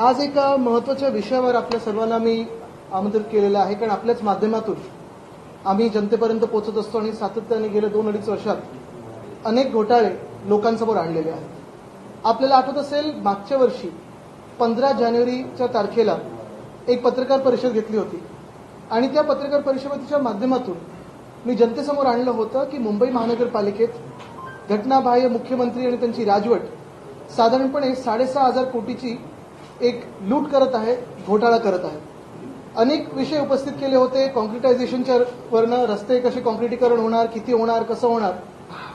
आज एका महत्त्वाच्या विषयावर आपल्या सर्वांना मी आमंत्रित केलेलं आहे कारण आपल्याच माध्यमातून आम्ही जनतेपर्यंत पोहोचत असतो आणि सातत्याने गेल्या दोन अडीच वर्षात अनेक घोटाळे लोकांसमोर आणलेले आहेत. आपल्याला आठवत असेल मागच्या वर्षी पंधरा जानेवारीच्या तारखेला एक पत्रकार परिषद घेतली होती. आणि त्या पत्रकार परिषदेच्या माध्यमातून मी जनतेसमोर आणलं होतं की मुंबई महानगरपालिकेत घटनाबाह्य मुख्यमंत्री आणि त्यांची राजवट साधारणपणे साडेसहा हजार कोटीची एक लूट करत आहे घोटाळा करत आहे. अनेक विषय उपस्थित केले होते कॉन्क्रिटायझेशनच्या वरनं रस्ते कसे कॉन्क्रिटीकरण होणार किती होणार कसं होणार?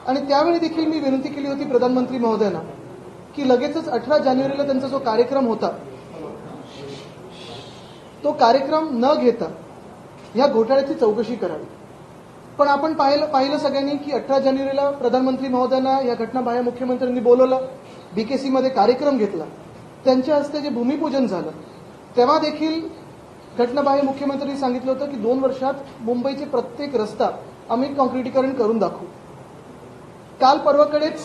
आणि त्यावेळी देखील मी विनंती केली होती प्रधानमंत्री महोदयांना की लगेचच अठरा जानेवारीला त्यांचा जो कार्यक्रम होता तो कार्यक्रम न घेता या घोटाळ्याची चौकशी करावी. पण आपण पाहिलं पाहिलं सगळ्यांनी की अठरा जानेवारीला प्रधानमंत्री महोदयांना या घटना बाह्य मुख्यमंत्र्यांनी बोलवलं बीकेसीमध्ये कार्यक्रम घेतला. त्यांच्या हस्ते जे भूमिपूजन झालं तेव्हा देखील घटनाबाह्य मुख्यमंत्र्यांनी सांगितलं होतं की दोन वर्षात मुंबईचे प्रत्येक रस्ता आम्ही कॉन्क्रिटीकरण करून दाखवू. काल परवाकडेच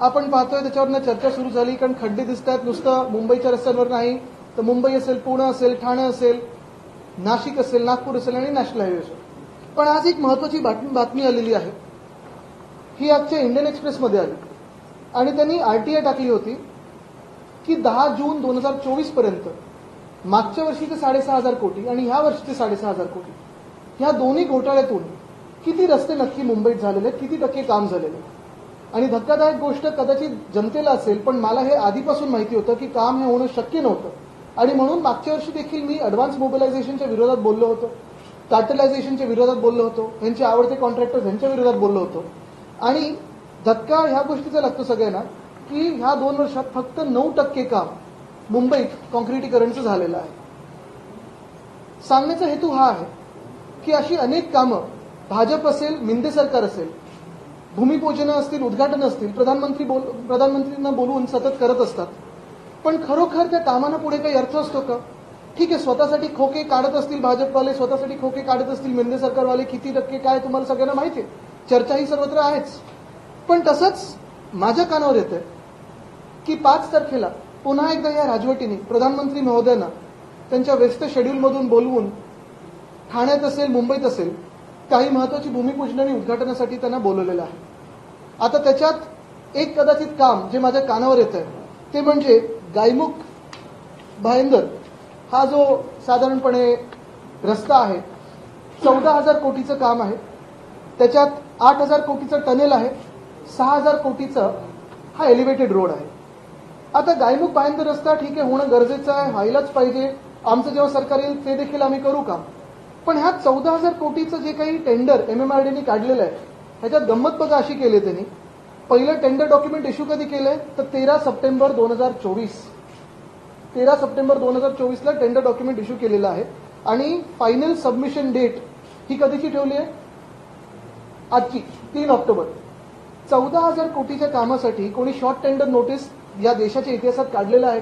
आपण पाहतोय त्याच्यावरनं चर्चा सुरू झाली कारण खड्डे दिसत आहेत नुसतं मुंबईच्या रस्त्यांवर नाही तर मुंबई असेल पुणे असेल ठाणे असेल नाशिक असेल नागपूर असेल आणि नॅशनल हायवे असेल. पण आज एक महत्वाची बातमी बातमी आलेली आहे. ही आजच्या इंडियन एक्सप्रेसमध्ये आली. आणि त्यांनी आरटीआय टाकली होती. की दहा जून दोन हजार चोवीसपर्यंत मागच्या वर्षीचे साडेसहा हजार कोटी आणि ह्या वर्षीचे साडेसहा हजार कोटी. ह्या दोन्ही घोटाळ्यातून किती रस्ते नक्की मुंबईत झालेले आहेत किती टक्के काम झालेलं आहे आणि धक्कादायक गोष्ट कदाचित जनतेला असेल पण मला हे आधीपासून माहिती होतं की काम हे होणं शक्य नव्हतं. आणि म्हणून मागच्या वर्षी देखील मी अडव्हान्स मोबिलायझेशनच्या विरोधात बोललो होतो. कार्टलायझेशनच्या विरोधात बोललो होतो. यांचे आवडते कॉन्ट्रॅक्टर्स यांच्या विरोधात बोललो होतो. आणि धक्का ह्या गोष्टीचा लागतो सगळ्यांना की ह्या दोन वर्षात फक्त नऊ टक्के काम मुंबईत कॉन्क्रिटीकरणचं झालेलं आहे. सांगण्याचा हेतू हा आहे की अशी अनेक कामं भाजप असेल मिंदे सरकार असेल भूमिपूजनं असतील उद्घाटन असतील प्रधानमंत्री बोल प्रधानमंत्रींना बोलवून सतत करत असतात. पण खरोखर त्या कामांना पुढे काही अर्थ असतो का? ठीक आहे स्वतःसाठी खोके काढत असतील भाजपवाले स्वतःसाठी खोके काढत असतील मिंदे सरकारवाले किती टक्के काय तुम्हाला सगळ्यांना माहिती आहे? चर्चा ही सर्वत्र आहेच. पण तसंच माझ्या कानावर येतं की पाच तारखेला पुन्हा एकदा या राजवटीने प्रधानमंत्री महोदयांना त्यांच्या व्यस्त शेड्यूलमधून बोलवून ठाण्यात असेल मुंबईत असेल काही महत्वाची भूमिपूजन आणि उद्घाटनासाठी त्यांना बोलवलेलं आहे. आता त्याच्यात एक कदाचित काम जे माझ्या कानावर येत आहे ते म्हणजे गायमुख भाईंदर हा जो साधारणपणे रस्ता आहे चौदा हजार कोटीचं काम आहे. त्याच्यात आठ हजार कोटीचं टनेल आहे सहा हजार कोटीचं हा एलिव्हेटेड रोड आहे. आता गायमुख भाईंदर रस्ता ठीक आहे होणं गरजेचं आहे व्हायलाच पाहिजे. आमचं जेव्हा सरकार येईल ते देखील आम्ही करू काम पण ह्या चौदा हजार कोटीचं जे काही टेंडर एमएमआरडीने काढलेलं आहे ह्याच्यात गंमत बघा अशी केली आहे त्यांनी. पहिलं टेंडर डॉक्युमेंट इश्यू कधी केलंय? तर तेरा सप्टेंबर दोन हजार चोवीस. तेरा सप्टेंबर दोन हजार चोवीसला टेंडर डॉक्युमेंट इश्यू केलेलं आहे. आणि फायनल सबमिशन डेट ही कधीची ठेवली आहे? आजची तीन ऑक्टोबर. चौदा हजार कोटीच्या कामासाठी कोणी शॉर्ट टेंडर नोटीस या देशाच्या इतिहासात काढलेलं आहे.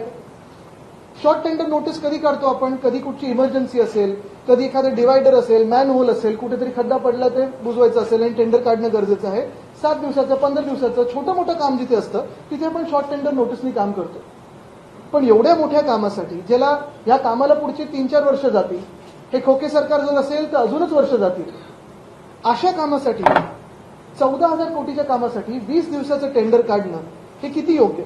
शॉर्ट टेंडर नोटीस कधी काढतो आपण? कधी कुठची इमर्जन्सी असेल कधी एखादं डिवायडर असेल मॅन होल असेल कुठेतरी खड्डा पडला ते बुजवायचं असेल आणि टेंडर काढणं गरजेचं आहे. सात दिवसाचं पंधरा दिवसाचं छोटं मोठं काम जिथे असतं तिथे आपण शॉर्ट टेंडर नोटीसनी काम करतो. पण एवढ्या मोठ्या कामासाठी ज्याला या कामाला पुढची तीन चार वर्ष जातील हे खोके सरकार जर असेल तर अजूनच वर्ष जातील. अशा कामासाठी चौदा हजार कोटीच्या कामासाठी वीस दिवसाचं टेंडर काढणं हे किती योग्य?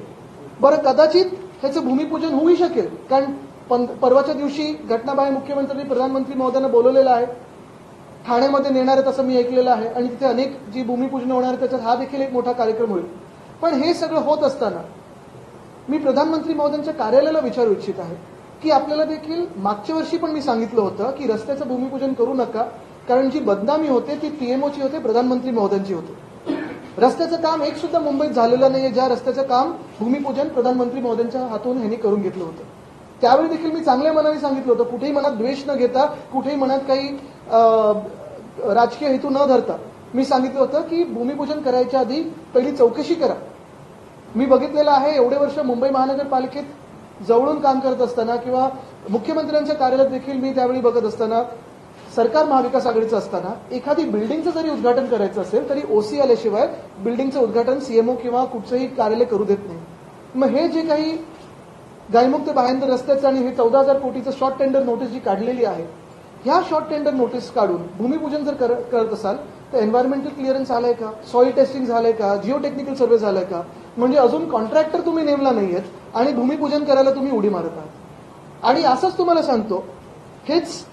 बरं कदाचित ह्याचं भूमिपूजन होऊही शकेल. कारण परवाच्या दिवशी घटनाबाह्य मुख्यमंत्री प्रधानमंत्री महोदयांना बोलवलेलं आहे. ठाण्यामध्ये नेणार आहेत असं मी ऐकलेलं आहे. आणि तिथे अनेक जी भूमिपूजन होणार आहे त्याच्यात हा देखील एक मोठा कार्यक्रम होईल. पण हे सगळं होत असताना मी प्रधानमंत्री महोदयांच्या कार्यालयाला विचारू इच्छित आहे. की आपल्याला देखील मागच्या वर्षी पण मी सांगितलं होतं की रस्त्याचं भूमिपूजन करू नका. कारण जी बदनामी होते ती पीएमओची होते प्रधानमंत्री महोदयांची होते. रस्त्याचं काम एक सुद्धा मुंबईत झालेलं नाहीये. ज्या रस्त्याचं काम भूमिपूजन प्रधानमंत्री महोदयांच्या हातून ह्यांनी करून घेतलं होतं. त्यावेळी देखील मी चांगल्या मनाने सांगितलं होतं कुठेही मनात द्वेष न घेता कुठेही मनात काही राजकीय हेतू न धरता मी सांगितलं होतं की भूमिपूजन करायच्या आधी पहिली चौकशी करा. मी बघितलेलं आहे एवढे वर्ष मुंबई महानगरपालिकेत जवळून काम करत असताना किंवा मुख्यमंत्र्यांच्या कार्यालयात देखील मी त्यावेळी बघत असताना सरकार महाविकास आघाडीचं असताना एखादी बिल्डिंगचं जरी उद्घाटन करायचं असेल तरी ओसी आल्याशिवाय बिल्डिंगचं उद्घाटन सीएमओ किंवा कुठचंही कार्यालय करू देत नाही. मग हे जे काही गायमुक्त ते रस्त्याचं आणि हे चौदा हजार कोटीचं शॉर्ट टेंडर नोटीस जी काढलेली आहे ह्या शॉर्ट टेंडर नोटीस काढून भूमिपूजन जर कर- करत असाल तर एन्व्हायरमेंटल क्लिअरन्स झालंय का? सॉइल टेस्टिंग झालंय का? जिओ टेक्निकल सर्व्हे झालाय का? म्हणजे अजून कॉन्ट्रॅक्टर तुम्ही नेमला नाहीयेत आणि भूमिपूजन करायला तुम्ही उडी मारत आहात. आणि असंच तुम्हाला सांगतो हेच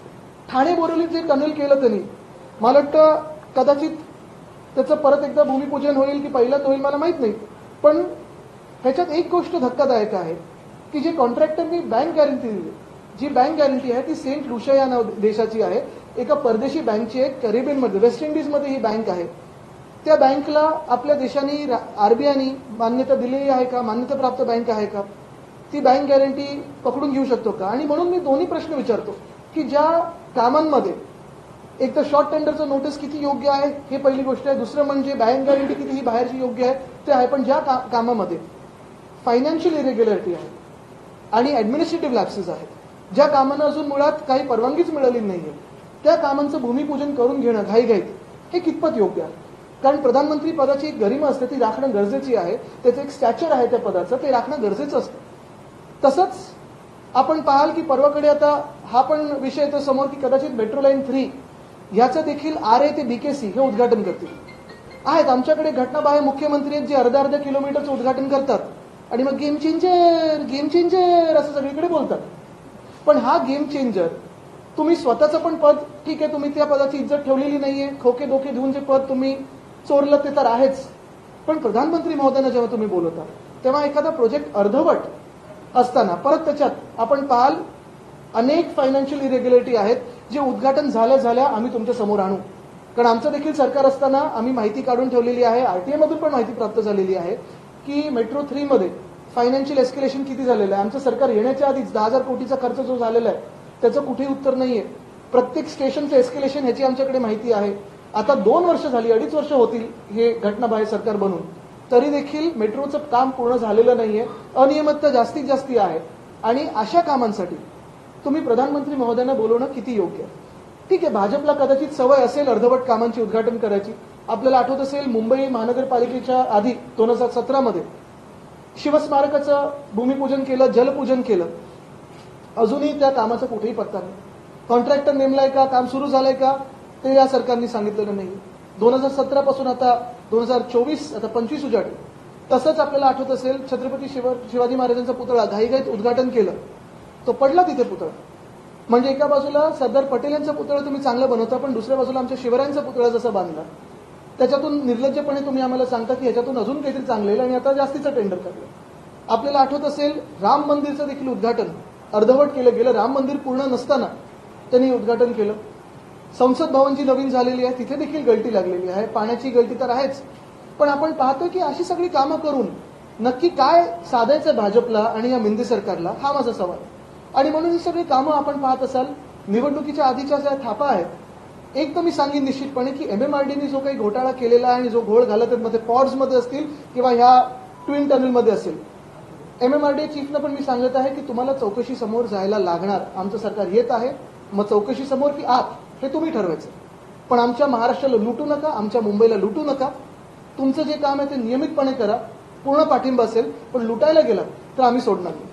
ठाणे बोरिवली जे टनल केलं त्यांनी मला वाटतं कदाचित त्याचं परत एकदा भूमिपूजन होईल की पहिल्याच होईल मला माहीत नाही. पण ह्याच्यात एक गोष्ट धक्कादायक आहे की जे कॉन्ट्रॅक्टरनी बँक गॅरंटी दिली जी बँक गॅरंटी आहे ती सेंट लुशा या नाव देशाची आहे एका परदेशी बँकची आहे करेबियनमध्ये वेस्ट इंडिजमध्ये ही बँक आहे. त्या बँकला आपल्या देशाने आरबीआयनी मान्यता दिलेली आहे का मान्यताप्राप्त बँक आहे का? ती बँक गॅरंटी पकडून घेऊ शकतो का? आणि म्हणून मी दोन्ही प्रश्न विचारतो की ज्या कामांमध्ये. एक तर शॉर्ट टेंडरचं नोटीस किती योग्य आहे हे पहिली गोष्ट आहे. दुसरं म्हणजे बँक गॅरंटी किती ही बाहेरची योग्य आहे ते आहे पण ज्या का- कामामध्ये फायनान्शियल इरेग्युलरिटी आहे आणि ऍडमिनिस्ट्रेटिव्ह लॅप्सेस आहेत. ज्या कामांना अजून मुळात काही परवानगीच मिळाली नाहीये त्या कामांचं भूमिपूजन करून घेणं घाईघाईत हे कितपत योग्य आहे? कारण प्रधानमंत्री पदाची एक गरिमा असते ती राखणं गरजेची आहे. त्याचं एक स्टॅचर आहे त्या पदाचं ते राखणं गरजेचं असतं. तसंच आपण पाहाल की परवाकडे आता हा पण विषय येतो समोर की कदाचित मेट्रो लाईन थ्री याचं देखील आर ए ते बीकेसी हे उद्घाटन करतील. आहेत आमच्याकडे घटनाबाह्य मुख्यमंत्री आहेत जे अर्ध्या अर्ध्या किलोमीटरचं उद्घाटन करतात. आणि मग गेम चेंजर गेम चेंजर असं सगळीकडे बोलतात. पण हा गेम चेंजर तुम्ही स्वतःचं पण पद ठीक आहे तुम्ही त्या पदाची इज्जत ठेवलेली नाहीये. खोके धोके देऊन जे पद तुम्ही चोरलं ते तर आहेच. पण प्रधानमंत्री महोदयांना जेव्हा तुम्ही बोलवता तेव्हा एखादा प्रोजेक्ट अर्धवट असताना परत त्याच्यात आपण पाहाल अनेक फायनान्शियल इरेग्युलरिटी आहेत जे उद्घाटन झाल्या झाल्या आम्ही तुमच्यासमोर आणू. कारण आमचं देखील सरकार असताना आम्ही माहिती काढून ठेवलेली आहे आरटीए मधून पण माहिती प्राप्त झालेली आहे की मेट्रो थ्री मध्ये फायनान्शियल एस्केलेशन किती झालेलं आहे? आमचं सरकार येण्याच्या आधीच दहा हजार कोटीचा खर्च जो झालेला आहे त्याचं कुठेही उत्तर नाहीये. प्रत्येक स्टेशनचं एस्केलेशन ह्याची आमच्याकडे माहिती आहे. आता दोन वर्ष झाली अडीच वर्ष होतील हे घटनाबाह्य सरकार बनून. तरी देखील मेट्रोचं काम पूर्ण झालेलं नाहीये अनियमितता जास्तीत जास्ती आहे. आणि अशा कामांसाठी तुम्ही प्रधानमंत्री महोदयांना बोलवणं किती योग्य? आहे ठीक आहे भाजपला कदाचित सवय असेल अर्धवट कामांची उद्घाटन करायची. आपल्याला आठवत असेल मुंबई महानगरपालिकेच्या आधी दोन हजार सतरामध्ये शिवस्मारकाचं भूमिपूजन केलं जलपूजन केलं. अजूनही त्या कामाचा कुठेही पत्ता नाही. कॉन्ट्रॅक्टर नेमलाय का काम सुरू झालंय का ते या सरकारने सांगितलेलं नाही. दोन हजार सतरा पासून आता दोन हजार चोवीस आता पंचवीस उजाडी. तसंच आपल्याला आठवत असेल छत्रपती शिवाजी महाराजांचा पुतळा घाईघाईत उद्घाटन केलं. तो पडला तिथे पुतळा. म्हणजे एका बाजूला सरदार पटेल यांचा पुतळा तुम्ही चांगला बनवता पण दुसऱ्या बाजूला आमच्या शिवरायांचा पुतळा जसा बांधला. त्याच्यातून निर्लज्जपणे तुम्ही आम्हाला सांगता की ह्याच्यातून अजून काहीतरी चांगलं येईल आणि आता जास्तीचं टेंडर काढलं आपल्याला आठवत असेल राम मंदिरचं देखील उद्घाटन. अर्धवट केलं गेलं राम मंदिर पूर्ण नसताना त्यांनी उद्घाटन केलं. संसद भवन जी नवीन झालेली आहे तिथे देखील गळती लागलेली आहे. पाण्याची गळती तर आहेच. पण आपण पाहतो की अशी सगळी कामं करून नक्की काय साधायचं भाजपला आणि या मिंदी सरकारला हा माझा सवाल आहे. आणि म्हणून ही सगळी कामं आपण पाहत असाल निवडणुकीच्या आधीच्या ज्या थापा आहेत एक तर मी सांगेन निश्चितपणे की एमएमआरडीने जो काही घोटाळा केलेला आहे आणि जो घोळ घालत मध्ये पॉड्समध्ये असतील किंवा ह्या ट्विन टनलमध्ये असेल. एमएमआरडी चीफनं पण मी सांगत आहे की तुम्हाला चौकशी समोर जायला लागणार. आमचं सरकार येत आहे. मग चौकशी समोर की आत हे तुम्ही ठरवायचं. पण आमच्या महाराष्ट्राला लुटू नका आमच्या मुंबईला लुटू नका. तुमचं जे काम आहे ते नियमितपणे करा. पूर्ण पाठिंबा असेल पण लुटायला गेला तर आम्ही सोडणार नाही.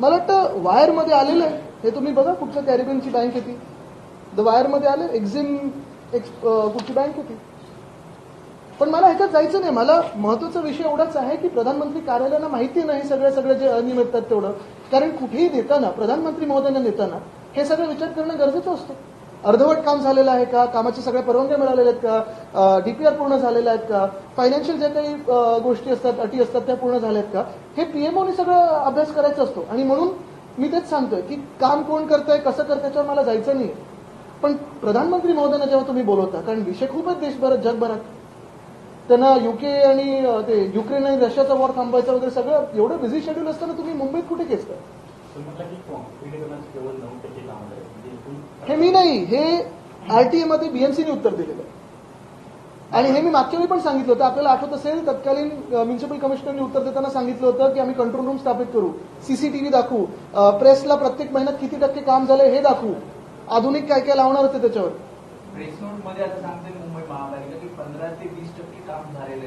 मला वाटतं वायरमध्ये आलेलं आहे. हे तुम्ही बघा कुठच्या कॅरिबियनची बँक होती द द वायरमध्ये आलं एक्झिम एक्स कुठची बँक होती पण मला ह्याच्यात जायचं नाही. मला महत्त्वाचा विषय एवढाच आहे की प्रधानमंत्री कार्यालयाला माहिती नाही सगळं सगळं जे अनियमित तेवढं. कारण कुठेही देताना प्रधानमंत्री महोदयांना देताना हे सगळं विचार करणं गरजेचं असतं. अर्धवट काम झालेलं आहे का? कामाचे सगळ्या परवानग्या मिळालेल्या आहेत का? डीपीआर पूर्ण झालेल्या आहेत का? फायनान्शियल ज्या काही गोष्टी असतात अटी असतात त्या पूर्ण झाल्या आहेत का? हे पीएमओने सगळं अभ्यास करायचा असतो. आणि म्हणून मी तेच सांगतोय की काम कोण करतंय कसं करतं याच्यावर मला जायचं नाही पण प्रधानमंत्री महोदयांना जेव्हा तुम्ही बोलवता कारण विषय खूप आहेत देशभरात जगभरात त्यांना युके आणि ते युक्रेन आणि रशियाचा वॉर थांबायचा वगैरे सगळं एवढं बिझी शेड्यूल असताना तुम्ही मुंबईत कुठे केस तुम्ही टक्के हे मी नाही हे आरटीए मध्ये बीएमसीने उत्तर दिलेलं आहे. आणि हे मी मागच्या वेळी पण सांगितलं होतं. आपल्याला आठवत असेल तत्कालीन म्युन्सिपल कमिशनरने उत्तर देताना सांगितलं होतं की आम्ही कंट्रोल रूम स्थापित करू. सीसीटीव्ही दाखवू. प्रेसला प्रत्येक महिन्यात किती टक्के काम झालंय हे दाखवू. आधुनिक काय काय लावणार होते त्याच्यावर? आता सांगते मुंबई महापालिका की पंधरा ते वीस टक्के काम झालेलं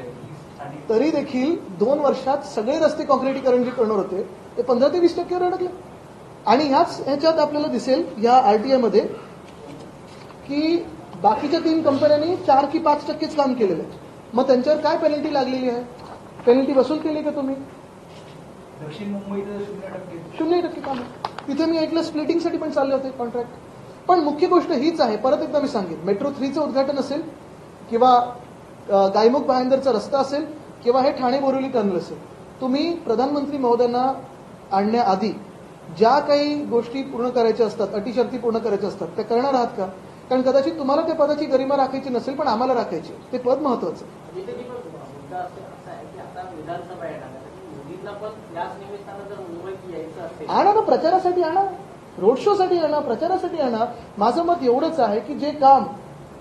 आहे तरी देखील दोन वर्षात सगळे रस्ते कॉन्क्रिटीकरण जे करणार होते. ते पंधरा ते वीस टक्केवर अडकले आणि ह्याच ह्याच्यात आपल्याला दिसेल या आरटीआयमध्ये की बाकीच्या तीन कंपन्यांनी चार की पाच टक्केच काम केलेलं आहे. मग त्यांच्यावर काय पेनल्टी लागलेली आहे? पेनल्टी वसूल केली का तुम्ही? दक्षिण मुंबईत शून्य टक्के. काम. तिथे मी ऐकलं स्प्लिटिंगसाठी पण चालले होते कॉन्ट्रॅक्ट पण मुख्य गोष्ट हीच आहे. परत एकदा मी सांगेन. मेट्रो थ्रीचं उद्घाटन असेल किंवा गायमुख भायंदरचा रस्ता असेल किंवा हे ठाणे बोरिवली टर्नल असेल. तुम्ही प्रधानमंत्री महोदयांना आणण्याआधी ज्या काही गोष्टी पूर्ण करायच्या असतात अटी शर्ती पूर्ण करायच्या असतात त्या करणार आहात का? कारण कदाचित तुम्हाला त्या पदाची गरिमा राखायची नसेल पण आम्हाला राखायची. ते पद महत्वाचं आणा ना प्रचारासाठी आणा. रोड शो साठी आणा प्रचारासाठी आणा. माझं मत एवढंच आहे की जे काम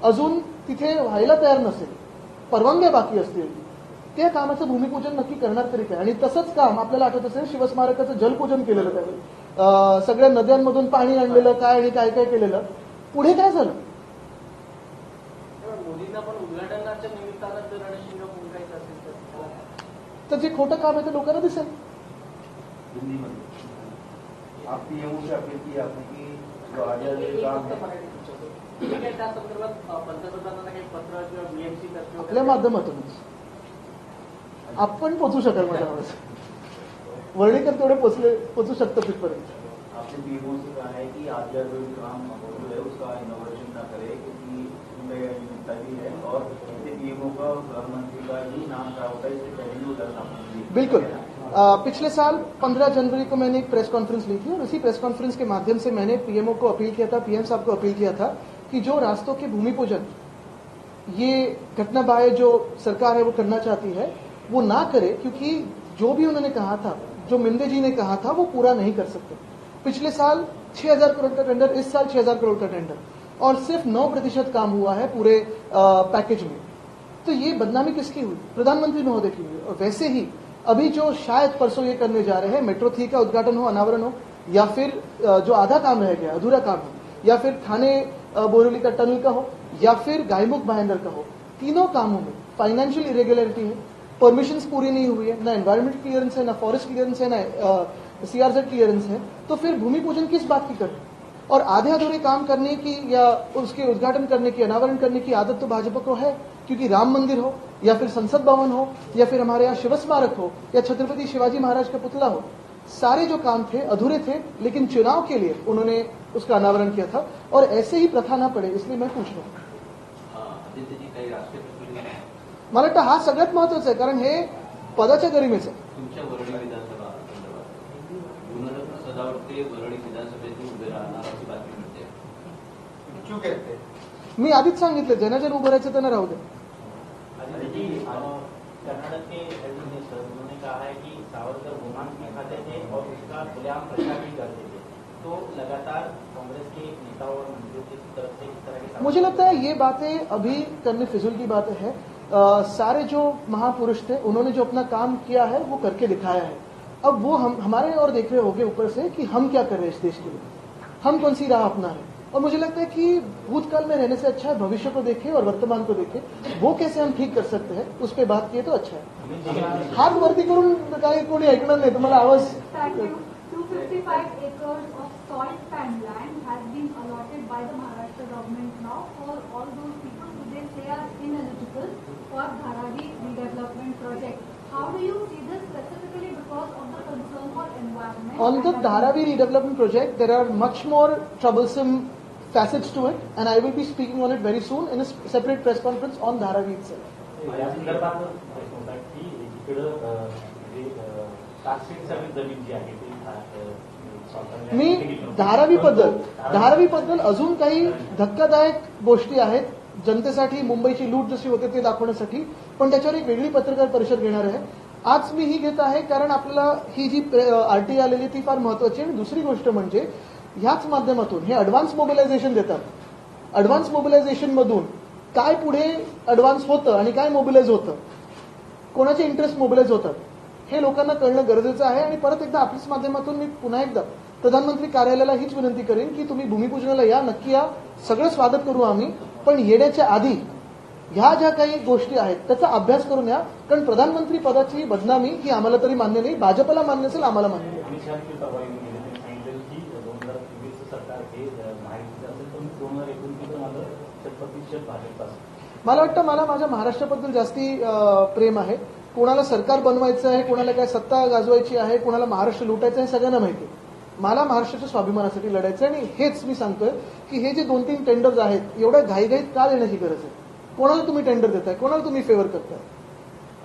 अजून तिथे व्हायला तयार नसेल परवानग्या बाकी असतील त्या कामाचं भूमिपूजन नक्की करणार तरी काय? आणि तसंच काम आपल्याला आठवत असेल शिवस्मारकाचं जलपूजन केलेलं त्यावेळी. सगळ्या नद्यांमधून पाणी आणलेलं काय आणि काय काय केलेलं. पुढे काय झालं? तर जे खोटं काम आहे ते लोकांना दिसेल. हिंदी में आप पीएमओ से अपील की आपने की जो आज ये काम फक्त मराठीत विचारतो. तुम्ही काय त्या संदर्भात अं, पंतप्रधानांना काही पत्र किंवा बीएमसी तर्फे आपल्या माध्यमातूनच. आपण पोचू शकाल माझ्यावर वर्णीकर तेवढे पोचले पोचू शकतं तिथपर्यंत आपने पीएमओ से कहा है कि आज जो काम मौजूद है उसका इनोवेशन न करे क्योंकि उनमें निमित्ता भी है और इससे पीएमओ का मंत्री का ही नाम खड़ा होता है इससे पहले भी उधर बिल्कुल। पिछले साल 15 जनवरी को मैंने एक प्रेस कॉन्फ्रेंस ली थी और उसी प्रेस कॉन्फ्रेंस के माध्यम से मैंने पीएमओ को अपील किया था पीएम साहब को अपील किया था कि जो रास्तों के भूमि पूजन ये घटना बाह्य जो सरकार है वो करना चाहती है वो ना करे क्योंकि जो भी उन्होंने कहा था जो मिंदे जी ने कहा था वो पूरा नहीं कर सकते। पिछले साल 6000 करोड़ का टेंडर इस साल 6000 करोड़ का टेंडर और सिर्फ़ 9 प्रतिशत काम हुआ है पूरे अ, पैकेज में। तो ये बदनामी किसकी हुई? प्रधानमंत्री महोदय की हुई। और वैसे ही अभी जो शायद परसों ये करने जा रहे हैं मेट्रो थ्री का उद्घाटन हो अनावरण हो या फिर जो आधा काम रह गया अधूरा काम हो या फिर थाने बोरिवली का टनल का हो या फिर गायमुख भाईंदर का हो तीनों कामों में फाइनेंशियल इरेगुलरिटी है। परमिशंस पूरी नहीं हुई है, ना एनवायरमेंट क्लियरेंस है, ना फॉरेस्ट क्लियरेंस है, ना सीआरजेड क्लियरेंस है तो फिर भूमि पूजन किस बात की करें और आधे अधूरे काम करने की या उसके उद्घाटन करने की, अनावरण करने की आदत तो भाजपा को है, क्योंकि राम मंदिर हो, या फिर संसद भवन हो, या फिर हमारे यहाँ शिव स्मारक हो, या छत्रपति शिवाजी महाराज का पुतला हो, सारे जो काम थे, अधूरे थे, लेकिन चुनाव के लिए उन्होंने उसका अनावरण किया था, और ऐसे ही प्रथा ना पड़े, इसलिए मैं पूछ रहा हूँ। मला वाटतं हा सगळ्यात महत्वाचा आहे कारण हे पदाच्या गरिमेचं. क्यों कहते हैं मी आधीच सांगितलं ज्यांना ज्यांना उभं राहायचं त्यांना राहू दे. अ, कर्नाटक के मिनिस्टर उन्होंने कहा है कि सावरकर गोमांस में खाते थे और उसका खुलेआम प्रचार भी करते थे। तो लगातार कांग्रेस के नेताओं और मंत्रियों की तरफ़ से इस तरह के मुझे लगता है ये बातें अभी करने फिजूल की बातें है। अ, सारे जो महापुरुष थे उन्होंने जो अपना काम किया है वो करके दिखाया है। अब वो हम हमारे और देख रहे होंगे ऊपर से कि हम क्या कर रहे हैं इस देश के लिए। हम कौन सी राह अपना है? और मुझे लगता है कि भूतकाल में रहने से अच्छा है भविष्य को देखें और वर्तमान को देखें। वो कैसे हम ठीक कर सकते हैं उस पर बात किए तो अच्छा है। हात वरती आवाज़ Thank you. 255 acres of salt pan land has been allotted by the Maharashtra government now for all those people they are ineligible for Dharavi redevelopment project. How do you see this specifically because of the concern for environment? On the Dharavi redevelopment project, there are much more troublesome facets to it, and I will be speaking on it very soon in a separate press conference on Dharavi itself. म्हणजे मी धारावी बद्दल धारावी बद्दल अजून काही धक्कादायक गोष्टी आहेत जनतेसाठी मुंबईची लूट जशी होते ते दाखवण्यासाठी. पण त्याच्यावर एक वेगळी पत्रकार परिषद घेणार आहे. आज मी ही घेत आहे कारण आपल्याला ही जी आरटीआय आलेली ती फार महत्वाची आणि दुसरी गोष्ट म्हणजे ह्याच माध्यमातून हे अडव्हान्स मोबिलायझेशन देतात. अडव्हान्स मोबिलायझेशन मधून काय पुढे अडव्हान्स होतं आणि काय मोबिलाइज होतं? कोणाचे इंटरेस्ट मोबिलाइज होतात? हे लोकांना कळणं गरजेचं आहे. आणि परत एकदा आपल्याच माध्यमातून मी पुन्हा एकदा प्रधानमंत्री कार्यालयाला हीच विनंती करेन की तुम्ही भूमिपूजनाला या नक्की या. सगळं स्वागत करू आम्ही. पण येण्याच्या आधी ह्या ज्या काही गोष्टी आहेत त्याचा अभ्यास करून या. कारण प्रधानमंत्री पदाची बदनामी ही आम्हाला तरी मान्य नाही. भाजपला मान्य असेल आम्हाला मान्य असेल मला वाटतं मला माझ्या महाराष्ट्राबद्दल जास्ती प्रेम आहे. कोणाला सरकार बनवायचं आहे कोणाला काय सत्ता गाजवायची आहे कोणाला महाराष्ट्र लुटायचं आहे सगळ्यांना माहिती आहे. मला महाराष्ट्राच्या स्वाभिमानासाठी लढायचं आहे आणि हेच मी सांगतोय की हे जे दोन तीन टेंडर्स आहेत एवढ्या घाईघाईत का देण्याची गरज आहे? कोणाला तुम्ही टेंडर देताय? कोणाला तुम्ही फेवर करताय?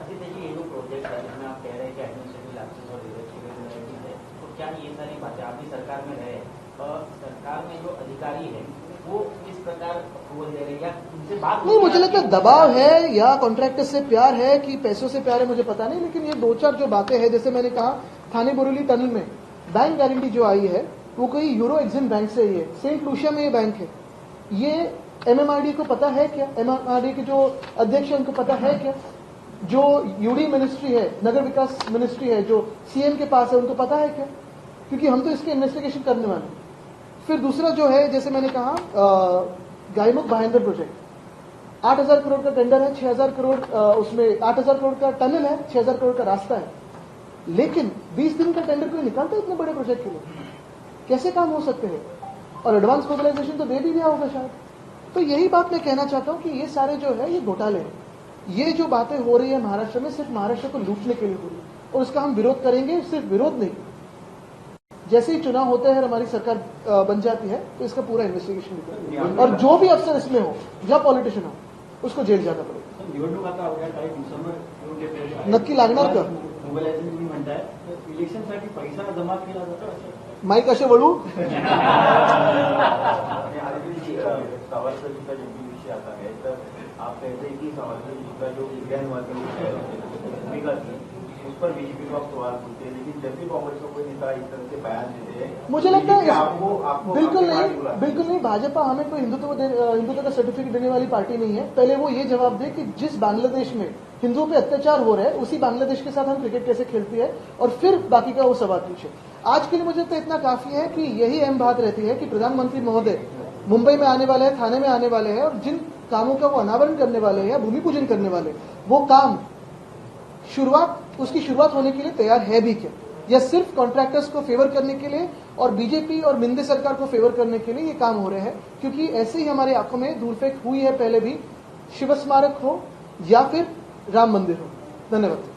अच्छा देखिए ये जो प्रोजेक्ट है जिसमें आप कह रहे हैं कि एडमिनिस्ट्रेटिव लैप्सेस और इरेगुलरिटीज है तो क्या ये सारी बातें आप भी सरकार में रहे? और सरकार में जो अधिकारी है वो किस प्रकार अप्रूवल दे रहे हैं? या उनसे बात नहीं मुझे लगता है दबाव है या कॉन्ट्रैक्टर से प्यार है कि पैसों से प्यार है मुझे पता नहीं लेकिन ये दो चार जो बातें हैं जैसे मैंने कहा थाने बोरीली टनल में बैंक गारंटी जो आई है, वो कोई यूरो एग्जिम बैंक से ही है। सेंट लूशिया में ये बैंक है। ये एमएमआरडी को पता है क्या? एमएमआरडी के जो अध्यक्ष है, उनको पता है क्या? जो यूडी मिनिस्ट्री है, नगर विकास मिनिस्ट्री है, जो सीएम के पास है, उनको पता है क्या? क्योंकि हम तो इसके इन्वेस्टिगेशन करने वाले हैं। फिर दूसरा जो है, जैसे मैंने कहा गायमुख भाईंदर प्रोजेक्ट आठ हज़ार करोड़ का टेंडर है, छह हज़ार करोड़ उसमें आठ हज़ार करोड़ का टनल है, छह हज़ार करोड़ का रास्ता है। लेकिन बीस दिन का टेंडर कोई निकालता है इतने बड़े प्रोजेक्ट के लिए? कैसे काम हो सकते हैं? और एडवांस मोबिलाइजेशन तो दे भी दिया होगा शायद। तो यही बात मैं कहना चाहता हूँ कि ये सारे जो है ये घोटाले हैं। ये जो बातें हो रही है महाराष्ट्र में सिर्फ़ महाराष्ट्र को लूटने के लिए हो रही है। और उसका हम विरोध करेंगे सिर्फ़ विरोध नहीं। जैसे ही चुनाव होते हैं हमारी सरकार बन जाती है तो इसका पूरा इन्वेस्टिगेशन भी करेंगे और जो भी अफसर इसमें हो या पॉलिटिशियन हो उसको जेल जाना पड़ेगा। निवडणूक आता अवघ्या काही दिवसांवर येऊन ठेपलेली आहे. नक्की लागणार का? इलेक्शनसाठी पैसा जमा केला जातो वळू. जी भी विषय आता है तर आप कहते हैं कि सावरकर जी का जो इंडियन वर्कर भूमिका थी उस पर बीजेपी को आप सवाल पूछते हैं लेकिन जब भी कांग्रेस का कोई नेता इस तरह से बयान देते हैं मुझे लगता है आपको आपको बिल्कुल नहीं बिल्कुल नहीं भाजपा हमें कोई हिंदुत्व हिंदुत्व का सर्टिफिकेट देने वाली पार्टी नहीं है। पहले वो ये जवाब दे कि जिस बांग्लादेश में हिंदुओं पे अत्याचार हो रहे हैं, उसी बांग्लादेश के साथ हम क्रिकेट कैसे खेलती है और फिर बाकी का वो सवाल पूछे। आज के लिए मुझे तो इतना काफ़ी है कि यही अहम बात रहती है कि प्रधानमंत्री महोदय मुंबई में आने वाले हैं, थाने में आने वाले हैं और जिन कामों का वो अनावरण करने वाले हैं या भूमि पूजन करने वाले वो काम शुरुआत, उसकी शुरुआत होने के लिए तैयार है भी क्या? या सिर्फ़ कॉन्ट्रैक्टर्स को फेवर करने के लिए और बीजेपी और मिंदे सरकार को फेवर करने के लिए ये काम हो रहे हैं? क्योंकि ऐसे ही हमारे आँखों में दूरफेक हुई है पहले भी शिव स्मारक हो या फिर राम मंदिर हो. धन्यवाद.